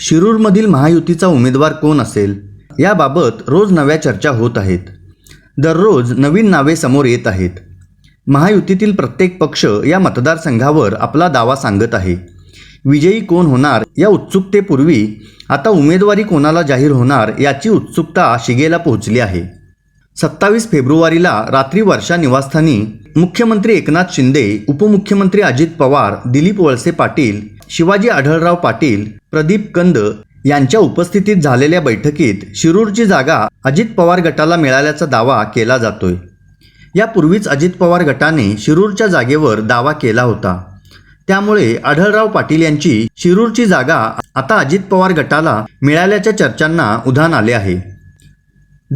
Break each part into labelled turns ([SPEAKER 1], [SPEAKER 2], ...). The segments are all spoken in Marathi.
[SPEAKER 1] शिरूरमधील महायुतीचा उमेदवार कोण असेल? याबाबत रोज नव्या चर्चा होत आहेत. दररोज नवीन नावे समोर येत आहेत. महायुतीतील प्रत्येक पक्ष या मतदारसंघावर आपला दावा सांगत आहे. विजयी कोण होणार या उत्सुकतेपूर्वी आता उमेदवारी कोणाला जाहीर होणार याची उत्सुकता शिगेला पोहोचली आहे. सत्तावीस फेब्रुवारीला रात्री वर्षा निवासस्थानी मुख्यमंत्री एकनाथ शिंदे उपमुख्यमंत्री अजित पवार दिलीप वळसे पाटील शिवाजी आढळराव पाटील प्रदीप कंद यांच्या उपस्थितीत झालेल्या बैठकीत शिरूरची जागा अजित पवार गटाला मिळाल्याचा दावा केला जातोय. यापूर्वीच अजित पवार गटाने शिरूरच्या जागेवर दावा केला होता. त्यामुळे आढळराव पाटील यांची शिरूरची जागा आता अजित पवार गटाला मिळाल्याच्या चर्चांना उधाण आले आहे.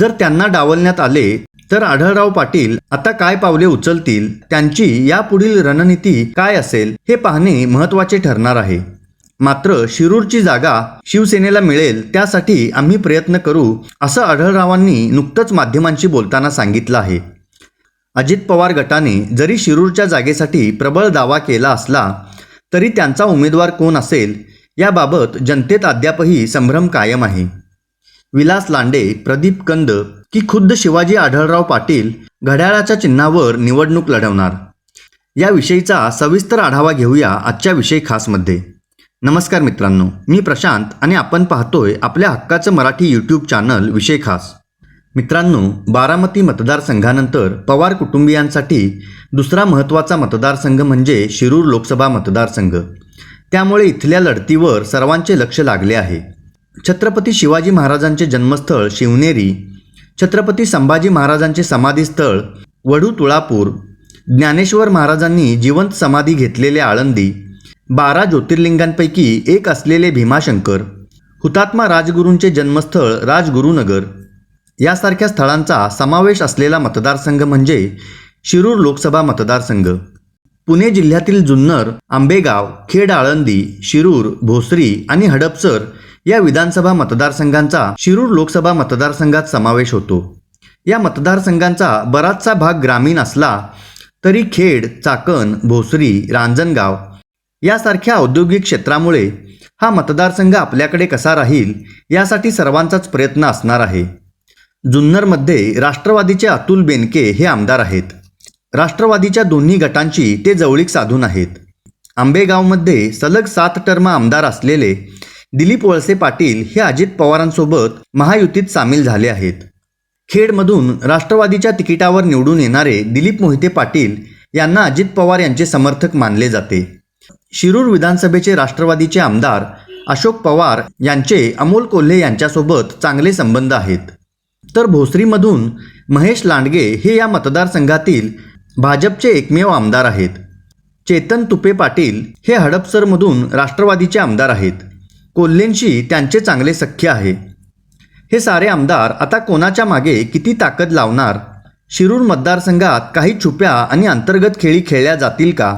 [SPEAKER 1] जर त्यांना डावलण्यात आले तर आढळराव पाटील आता काय पावले उचलतील? त्यांची यापुढील रणनीती काय असेल? हे पाहणे महत्त्वाचे ठरणार आहे. मात्र शिरूरची जागा शिवसेनेला मिळेल त्यासाठी आम्ही प्रयत्न करू असं आढळरावांनी नुकतंच माध्यमांशी बोलताना सांगितलं आहे. अजित पवार गटाने जरी शिरूरच्या जागेसाठी प्रबळ दावा केला असला तरी त्यांचा उमेदवार कोण असेल? याबाबत जनतेत अद्यापही संभ्रम कायम आहे. विलास लांडे प्रदीप कंद की खुद्द शिवाजी आढळराव पाटील घड्याळाच्या चिन्हावर निवडणूक लढवणार. याविषयीचा सविस्तर आढावा घेऊया आजच्या विषय खासमध्ये. नमस्कार मित्रांनो मी प्रशांत आणि आपण पाहतोय आपल्या हक्काचं मराठी यूट्यूब चॅनल विषय खास. मित्रांनो बारामती मतदारसंघानंतर पवार कुटुंबियांसाठी दुसरा महत्त्वाचा मतदारसंघ म्हणजे शिरूर लोकसभा मतदारसंघ. त्यामुळे इथल्या लढतीवर सर्वांचे लक्ष लागले आहे. छत्रपती शिवाजी महाराजांचे जन्मस्थळ शिवनेरी छत्रपती संभाजी महाराजांचे समाधीस्थळ वडू तुळापूर ज्ञानेश्वर महाराजांनी जिवंत समाधी घेतलेले आळंदी बारा ज्योतिर्लिंगांपैकी एक असलेले भीमाशंकर हुतात्मा राजगुरूंचे जन्मस्थळ राजगुरुनगर. यासारख्या स्थळांचा समावेश असलेला मतदारसंघ म्हणजे शिरूर लोकसभा मतदारसंघ. पुणे जिल्ह्यातील जुन्नर आंबेगाव खेड आळंदी शिरूर भोसरी आणि हडपसर या विधानसभा मतदारसंघांचा शिरूर लोकसभा मतदारसंघात समावेश होतो. या मतदारसंघांचा बराचसा भाग ग्रामीण असला तरी खेड चाकण भोसरी रांजणगाव यासारख्या औद्योगिक क्षेत्रामुळे हा मतदारसंघ आपल्याकडे कसा राहील यासाठी सर्वांचाच प्रयत्न असणार आहे. जुन्नरमध्ये राष्ट्रवादीचे अतुल बेनके हे आमदार आहेत. राष्ट्रवादीच्या दोन्ही गटांची ते जवळीक साधून आहेत. आंबेगावमध्ये सलग सात टर्म आमदार असलेले दिलीप वळसे पाटील हे अजित पवारांसोबत महायुतीत सामील झाले आहेत. खेडमधून राष्ट्रवादीच्या तिकिटावर निवडून येणारे दिलीप मोहिते पाटील यांना अजित पवार यांचे समर्थक मानले जाते. शिरूर विधानसभेचे राष्ट्रवादीचे आमदार अशोक पवार यांचे अमोल कोल्हे यांच्यासोबत चांगले संबंध आहेत. तर भोसरीमधून महेश लांडगे हे या मतदारसंघातील भाजपचे एकमेव आमदार आहेत. चेतन तुपे पाटील हे हडपसरमधून राष्ट्रवादीचे आमदार आहेत. कोल्हेंशी त्यांचे चांगले सख्य आहे. हे सारे आमदार आता कोणाच्या मागे किती ताकद लावणार? शिरूर मतदारसंघात काही छुप्या आणि अंतर्गत खेळी खेळल्या जातील का?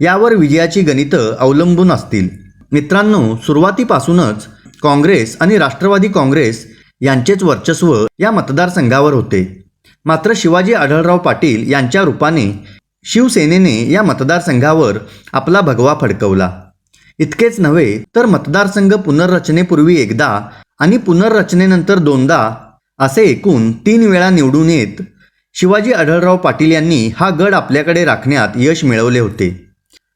[SPEAKER 1] यावर विजयाची गणितं अवलंबून असतील. मित्रांनो सुरुवातीपासूनच काँग्रेस आणि राष्ट्रवादी काँग्रेस यांचेच वर्चस्व या मतदारसंघावर होते. मात्र शिवाजी आढळराव पाटील यांच्या रूपाने शिवसेनेने या मतदारसंघावर आपला भगवा फडकवला. इतकेच नव्हे तर मतदारसंघ पुनर्रचनेपूर्वी एकदा आणि पुनर्रचनेनंतर दोनदा असे एकूण तीन वेळा निवडून येत. शिवाजी आढळराव पाटील यांनी हा गड आपल्याकडे राखण्यात यश मिळवले होते.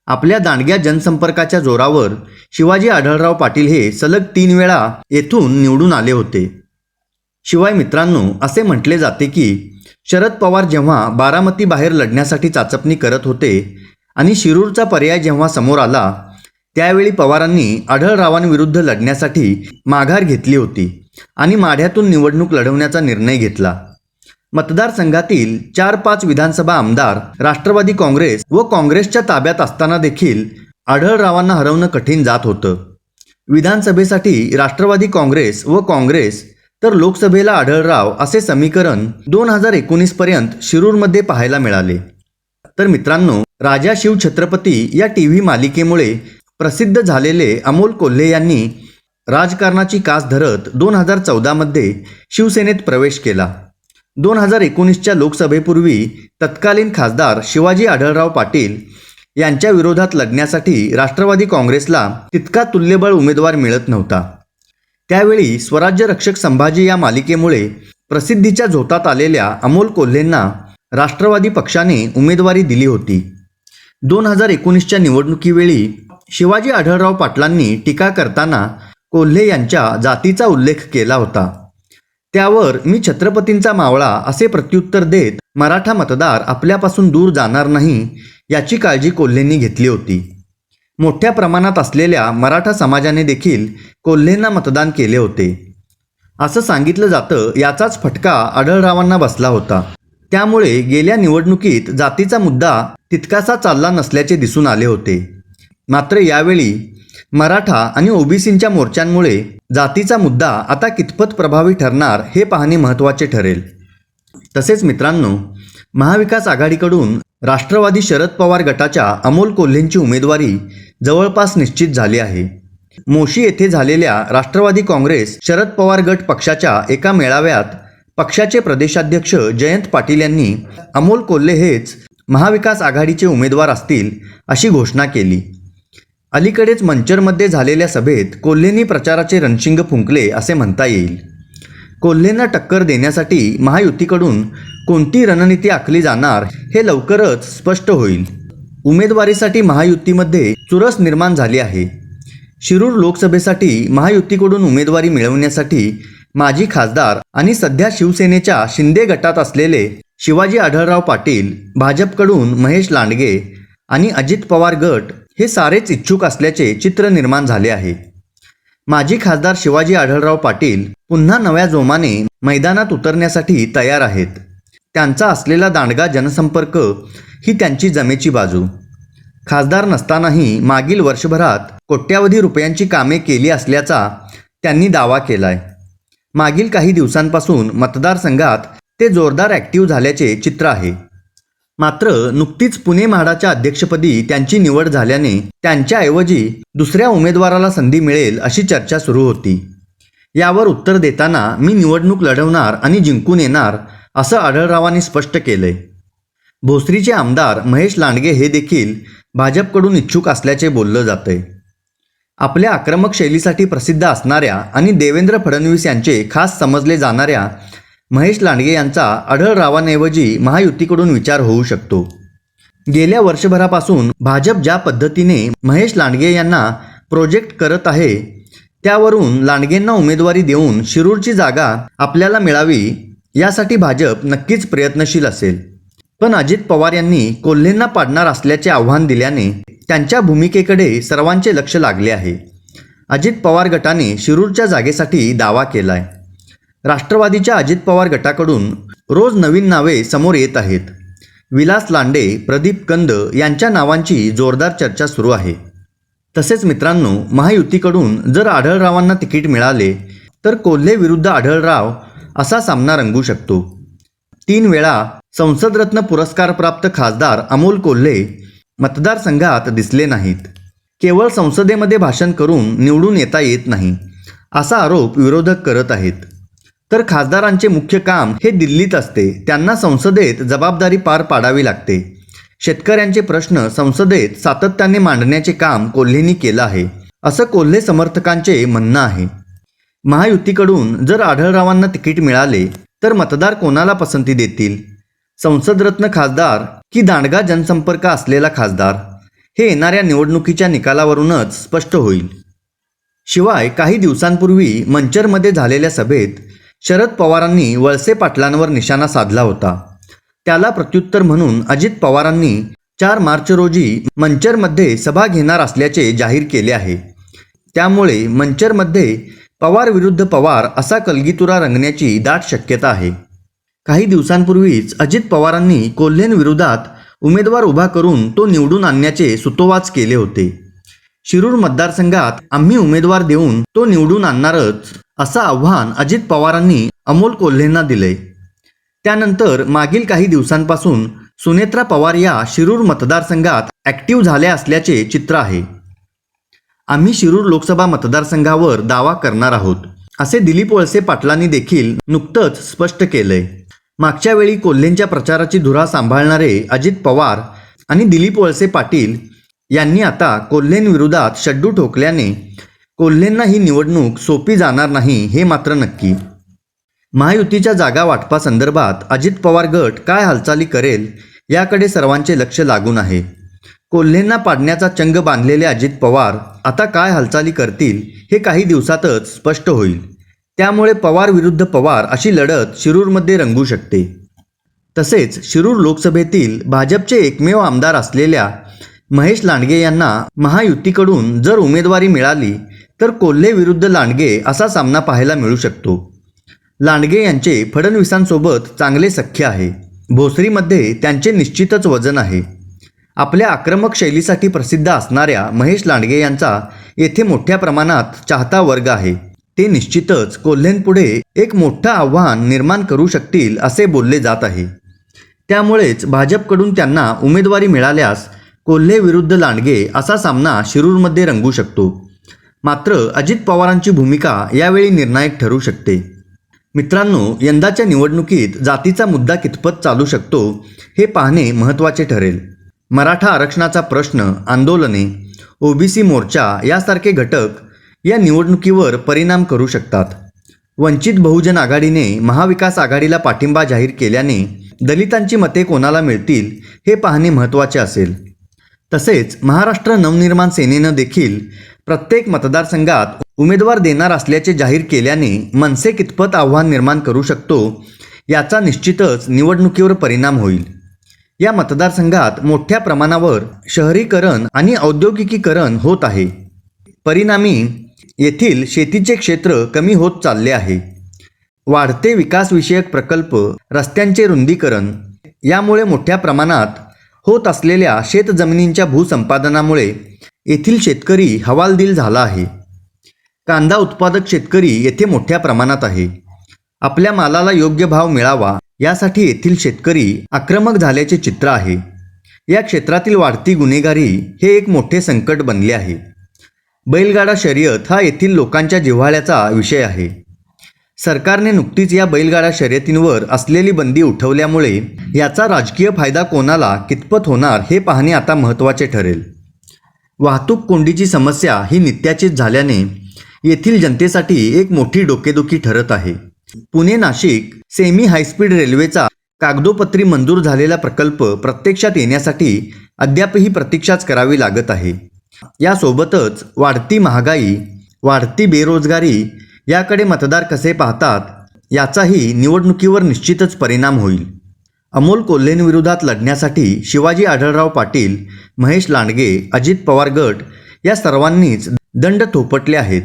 [SPEAKER 1] आपल्या दांडग्या जनसंपर्काच्या जोरावर शिवाजी आढळराव पाटील हे सलग तीन वेळा येथून निवडून आले होते. शिवाय मित्रांनो असे म्हटले जाते की शरद पवार जेव्हा बारामती बाहेर लढण्यासाठी चाचपणी करत होते आणि शिरूरचा पर्याय जेव्हा समोर आला त्यावेळी पवारांनी आढळरावांविरुद्ध लढण्यासाठी माघार घेतली होती आणि माढ्यातून निवडणूक लढवण्याचा निर्णय घेतला. मतदारसंघातील चार पाच विधानसभा आमदार राष्ट्रवादी काँग्रेस व काँग्रेसच्या ताब्यात असताना देखील आढळरावांना हरवणं कठीण जात होतं. विधानसभेसाठी राष्ट्रवादी काँग्रेस व काँग्रेस तर लोकसभेला आढळराव असे समीकरण दोन हजार एकोणीसपर्यंत शिरूरमध्ये पाहायला मिळाले. तर मित्रांनो राजा शिव छत्रपती या टी व्ही मालिकेमुळे प्रसिद्ध झालेले अमोल कोल्हे यांनी राजकारणाची कास धरत दोन हजार चौदामध्ये शिवसेनेत प्रवेश केला. दोन हजार एकोणीसच्या लोकसभेपूर्वी तत्कालीन खासदार शिवाजी आढळराव पाटील यांच्या विरोधात लढण्यासाठी राष्ट्रवादी काँग्रेसला तितका तुल्यबळ उमेदवार मिळत नव्हता. त्यावेळी स्वराज्य रक्षक संभाजी या मालिकेमुळे प्रसिद्धीच्या झोतात आलेल्या अमोल कोल्हेंना राष्ट्रवादी पक्षाने उमेदवारी दिली होती. दोन हजार एकोणीसच्या निवडणुकीवेळी शिवाजी आढळराव पाटलांनी टीका करताना कोल्हे यांच्या जातीचा उल्लेख केला होता. त्यावर मी छत्रपतींचा मावळा असे प्रत्युत्तर देत मराठा मतदार आपल्यापासून दूर जाणार नाही याची काळजी कोल्हेंनी घेतली होती. मोठ्या प्रमाणात असलेल्या मराठा समाजाने देखील कोल्हेंना मतदान केले होते. असं सांगितलं जातं याचाच फटका आढळरावांना बसला होता. त्यामुळे गेल्या निवडणुकीत जातीचा मुद्दा तितकासा चालला नसल्याचे दिसून आले होते. मात्र यावेळी मराठा आणि ओबीसींच्या मोर्चांमुळे जातीचा मुद्दा आता कितपत प्रभावी ठरणार हे पाहणे महत्त्वाचे ठरेल. तसेच मित्रांनो महाविकास आघाडीकडून राष्ट्रवादी शरद पवार गटाच्या अमोल कोल्हेंची उमेदवारी जवळपास निश्चित झाली आहे. मोशी येथे झालेल्या राष्ट्रवादी काँग्रेस शरद पवार गट पक्षाच्या एका मेळाव्यात पक्षाचे प्रदेशाध्यक्ष जयंत पाटील यांनी अमोल कोल्हे हेच महाविकास आघाडीचे उमेदवार असतील अशी घोषणा केली. अलीकडेच मंचरमध्ये झालेल्या सभेत कोल्हेंनी प्रचाराचे रणशिंग फुंकले असे म्हणता येईल. कोल्हेंना टक्कर देण्यासाठी महायुतीकडून कोणती रणनीती आखली जाणार हे लवकरच स्पष्ट होईल. उमेदवारीसाठी महायुतीमध्ये चुरस निर्माण झाली आहे. शिरूर लोकसभेसाठी महायुतीकडून उमेदवारी मिळवण्यासाठी माजी खासदार आणि सध्या शिवसेनेच्या शिंदे गटात असलेले शिवाजी आढळराव पाटील भाजपकडून महेश लांडगे आणि अजित पवार गट हे सारेच इच्छुक असल्याचे चित्र निर्माण झाले आहे. माजी खासदार शिवाजी आढळराव पाटील पुन्हा नव्या जोमाने मैदानात उतरण्यासाठी तयार आहेत. त्यांचा असलेला दांडगा जनसंपर्क ही त्यांची जमेची बाजू. खासदार नसतानाही मागील वर्षभरात कोट्यावधी रुपयांची कामे केली असल्याचा त्यांनी दावा केलाय. मागील काही दिवसांपासून मतदारसंघात ते जोरदार ॲक्टिव्ह झाल्याचे चित्र आहे. मात्र नुकतीच पुणे म्हाडाच्या अध्यक्षपदी त्यांची निवड झाल्याने त्यांच्याऐवजी दुसऱ्या उमेदवाराला संधी मिळेल अशी चर्चा सुरू होती. यावर उत्तर देताना मी निवडणूक लढवणार आणि जिंकून येणार असं आढळरावांनी स्पष्ट केलंय भोसरीचे आमदार महेश लांडगे हे देखील भाजपकडून इच्छुक असल्याचे बोललं जातंय. आपल्या आक्रमक शैलीसाठी प्रसिद्ध असणाऱ्या आणि देवेंद्र फडणवीस यांचे खास समजले जाणाऱ्या महेश लांडगे यांचा आढळरावांऐवजी महायुतीकडून विचार होऊ शकतो. गेल्या वर्षभरापासून भाजप ज्या पद्धतीने महेश लांडगे यांना प्रोजेक्ट करत आहे त्यावरून लांडगेंना उमेदवारी देऊन शिरूरची जागा आपल्याला मिळावी यासाठी भाजप नक्कीच प्रयत्नशील असेल. पण अजित पवार यांनी कोल्हेंना पाडणार असल्याचे आव्हान दिल्याने त्यांच्या भूमिकेकडे सर्वांचे लक्ष लागले आहे. अजित पवार गटाने शिरूरच्या जागेसाठी दावा केलाय. राष्ट्रवादीच्या अजित पवार गटाकडून रोज नवीन नावे समोर येत आहेत. विलास लांडे प्रदीप कंद यांच्या नावांची जोरदार चर्चा सुरू आहे. तसेच मित्रांनो महायुतीकडून जर आढळरावांना तिकीट मिळाले तर कोल्हे विरुद्ध आढळराव असा सामना रंगू शकतो. तीन वेळा संसदरत्न पुरस्कारप्राप्त खासदार अमोल कोल्हे मतदारसंघात दिसले नाहीत. केवळ संसदेमध्ये भाषण करून निवडून येता येत नाही असा आरोप विरोधक करत आहेत. तर खासदारांचे मुख्य काम हे दिल्लीत असते. त्यांना संसदेत जबाबदारी पार पाडावी लागते. शेतकऱ्यांचे प्रश्न संसदेत सातत्याने मांडण्याचे काम कोल्हेंनी केलं आहे. असं कोल्हे समर्थकांचे म्हणणं आहे. महायुतीकडून जर आढळरावांना तिकीट मिळाले तर मतदार कोणाला पसंती देतील? संसदरत्न खासदार की दांडगा जनसंपर्क असलेला खासदार? हे येणाऱ्या निवडणुकीच्या निकालावरूनच स्पष्ट होईल. शिवाय काही दिवसांपूर्वी मंचरमध्ये झालेल्या सभेत शरद पवारांनी वळसे पाटलांवर निशाणा साधला होता. त्याला प्रत्युत्तर म्हणून अजित पवारांनी चार मार्च रोजी मंचरमध्ये सभा घेणार असल्याचे जाहीर केले आहे. त्यामुळे मंचरमध्ये पवार विरुद्ध पवार असा कलगीतुरा रंगण्याची दाट शक्यता आहे. काही दिवसांपूर्वीच अजित पवारांनी कोल्हेंविरोधात उमेदवार उभा करून तो निवडून आणण्याचे सुतोवाच केले होते. शिरूर मतदारसंघात आम्ही उमेदवार देऊन तो निवडून आणणारच असं आव्हान अजित पवारांनी अमोल कोल्हेंना दिले. त्यानंतर मागील काही दिवसांपासून सुनेत्रा पवार या शिरूर मतदारसंघात ॲक्टिव्ह झाल्या असल्याचे चित्र आहे. आम्ही शिरूर लोकसभा मतदारसंघावर दावा करणार आहोत असे दिलीप वळसे पाटलांनी देखील नुकतंच स्पष्ट केलंय मागच्या वेळी कोल्हेंच्या प्रचाराची धुरा सांभाळणारे अजित पवार आणि दिलीप वळसे पाटील यांनी आता कोल्हेंविरोधात शड्डू ठोकल्याने कोल्हेंना ही निवडणूक सोपी जाणार नाही हे मात्र नक्की. महायुतीच्या जागा वाटपासंदर्भात अजित पवार गट काय हालचाली करेल याकडे सर्वांचे लक्ष लागून आहे. कोल्हेंना पाडण्याचा चंग बांधलेले अजित पवार आता काय हालचाली करतील हे काही दिवसातच स्पष्ट होईल. त्यामुळे पवार विरुद्ध पवार अशी लढत शिरूरमध्ये रंगू शकते. तसेच शिरूर लोकसभेतील भाजपचे एकमेव आमदार असलेल्या महेश लांडगे यांना महायुतीकडून जर उमेदवारी मिळाली तर कोल्हे विरुद्ध लांडगे असा सामना पाहायला मिळू शकतो. लांडगे यांचे फडणवीसांसोबत चांगले सख्य आहे. भोसरीमध्ये त्यांचे निश्चितच वजन आहे. आपल्या आक्रमक शैलीसाठी प्रसिद्ध असणाऱ्या महेश लांडगे यांचा येथे मोठ्या प्रमाणात चाहता वर्ग आहे. ते निश्चितच कोल्हेंपुढे एक मोठं आव्हान निर्माण करू शकतील असे बोलले जात आहे. त्यामुळेच भाजपकडून त्यांना उमेदवारी मिळाल्यास कोल्हे विरुद्ध लांडगे असा सामना शिरूरमध्ये रंगू शकतो. मात्र अजित पवारांची भूमिका यावेळी निर्णायक ठरू शकते. मित्रांनो यंदाच्या निवडणुकीत जातीचा मुद्दा कितपत चालू शकतो हे पाहणे महत्त्वाचे ठरेल. मराठा आरक्षणाचा प्रश्न आंदोलने ओबीसी मोर्चा यासारखे घटक या निवडणुकीवर परिणाम करू शकतात. वंचित बहुजन आघाडीने महाविकास आघाडीला पाठिंबा जाहीर केल्याने दलितांची मते कोणाला मिळतील हे पाहणे महत्त्वाचे असेल. तसेच महाराष्ट्र नवनिर्माण सेनेनं देखील प्रत्येक मतदारसंघात उमेदवार देणार असल्याचे जाहीर केल्याने मनसे कितपत आव्हान निर्माण करू शकतो याचा निश्चितच निवडणुकीवर परिणाम होईल. या मतदारसंघात मोठ्या प्रमाणावर शहरीकरण आणि औद्योगिकीकरण होत आहे. परिणामी येथील शेतीचे क्षेत्र कमी होत चालले आहे. वाढते विकासविषयक प्रकल्प रस्त्यांचे रुंदीकरण यामुळे मोठ्या प्रमाणात होत असलेल्या शेतजमिनींच्या भूसंपादनामुळे येथील शेतकरी हवालदिल झाला आहे. कांदा उत्पादक शेतकरी येथे मोठ्या प्रमाणात आहे. आपल्या मालाला योग्य भाव मिळावा यासाठी येथील शेतकरी आक्रमक झाल्याचे चित्र आहे. या क्षेत्रातील वाढती गुन्हेगारी हे एक मोठे संकट बनले आहे. बैलगाडा शर्यत हा येथील लोकांच्या जिव्हाळ्याचा विषय आहे. सरकारने नुकतीच या बैलगाडा शर्यतींवर असलेली बंदी उठवल्यामुळे याचा राजकीय फायदा कोणाला कितपत होणार हे पाहणे आता महत्त्वाचे ठरेल. वाहतूक कोंडीची समस्या ही नित्याचीच झाल्याने येथील जनतेसाठी एक मोठी डोकेदुखी ठरत आहे. पुणे नाशिक सेमी हायस्पीड रेल्वेचा कागदोपत्री मंजूर झालेला प्रकल्प प्रत्यक्षात येण्यासाठी अद्यापही प्रतीक्षाच करावी लागत आहे. यासोबतच वाढती महागाई वाढती बेरोजगारी याकडे मतदार कसे पाहतात याचाही निवडणुकीवर निश्चितच परिणाम होईल. अमोल कोल्हेंविरोधात लढण्यासाठी शिवाजी आढळराव पाटील महेश लांडगे अजित पवार गट या सर्वांनीच दंड थोपटले आहेत.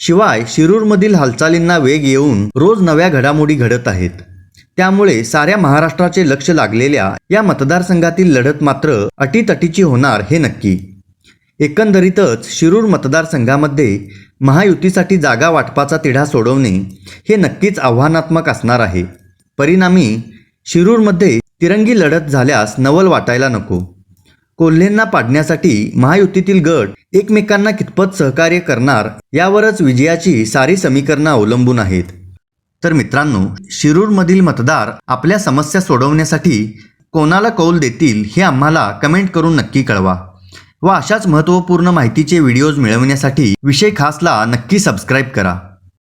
[SPEAKER 1] शिवाय शिरूरमधील हालचालींना वेग येऊन रोज नव्या घडामोडी घडत आहेत. त्यामुळे साऱ्या महाराष्ट्राचे लक्ष लागलेल्या या मतदारसंघातील लढत मात्र अटीतटीची होणार हे नक्की. एकंदरीतच शिरूर मतदारसंघामध्ये महायुतीसाठी जागा वाटपाचा तिढा सोडवणे हे नक्कीच आव्हानात्मक असणार आहे. परिणामी शिरूरमध्ये तिरंगी लढत झाल्यास नवल वाटायला नको. कोल्हेंना पाडण्यासाठी महायुतीतील गट एकमेकांना कितपत सहकार्य करणार यावरच विजयाची सारी समीकरणं अवलंबून आहेत. तर मित्रांनो शिरूरमधील मतदार आपल्या समस्या सोडवण्यासाठी कोणाला कौल देतील हे आम्हाला कमेंट करून नक्की कळवा. व अशाच महत्त्वपूर्ण माहितीचे व्हिडिओज मिळवण्यासाठी विषय खासला नक्की सबस्क्राईब करा.